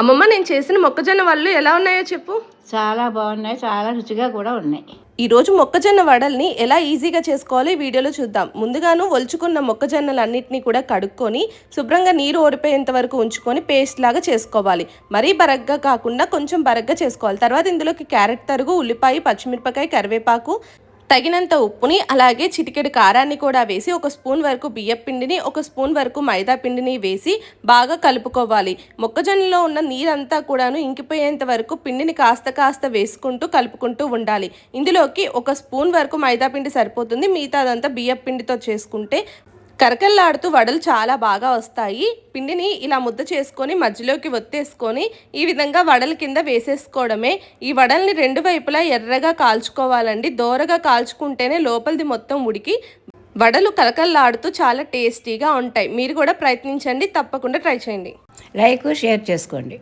అమ్మమ్మ నేను చేసిన మొక్కజొన్న వడలు ఎలా ఉన్నాయో చెప్పు. చాలా బాగున్నాయి చాలా రుచిగా కూడా ఉన్నాయి. ఈ రోజు మొక్కజొన్న వడల్ని ఎలా ఈజీగా చేసుకోవాలో ఈ వీడియోలో చూద్దాం. ముందుగాను ఒలుచుకున్న మొక్కజొన్నలన్నిటిని కూడా కడుక్కొని శుభ్రంగా నీరు ఓడిపోయేంత వరకు ఉంచుకొని పేస్ట్ లాగా చేసుకోవాలి. మరీ బరగ్గా కాకుండా కొంచెం బరగ్గా చేసుకోవాలి. తర్వాత ఇందులోకి క్యారెట్ తరుగు ఉల్లిపాయ పచ్చిమిరపకాయ కరివేపాకు తగినంత ఉప్పుని అలాగే చిటికెడు కారాన్ని కూడా వేసి ఒక స్పూన్ వరకు బియ్యం పిండిని ఒక స్పూన్ వరకు మైదా పిండిని వేసి బాగా కలుపుకోవాలి. మొక్కజొన్నలో ఉన్న నీరంతా కూడాను ఇంకిపోయేంత వరకు పిండిని కాస్త కాస్త వేసుకుంటూ కలుపుకుంటూ ఉండాలి. ఇందులోకి ఒక స్పూన్ వరకు మైదా పిండి సరిపోతుంది. మిగతాదంతా బియ్యం పిండితో చేసుకుంటే కరకల్లాడుతూ వడలు చాలా బాగా వస్తాయి. పిండిని ఇలా ముద్ద చేసుకొని మధ్యలోకి ఒత్తేసుకొని ఈ విధంగా వడల కింద వేసేసుకోవడమే. ఈ వడల్ని రెండు వైపులా ఎర్రగా కాల్చుకోవాలండి. దోరగా కాల్చుకుంటేనే లోపలిది మొత్తం ఉడికి. వడలు కలకల్లాడుతూ చాలా టేస్టీగా ఉంటాయి. మీరు కూడా ప్రయత్నించండి. తప్పకుండా ట్రై చేయండి. లైక్ షేర్ చేసుకోండి.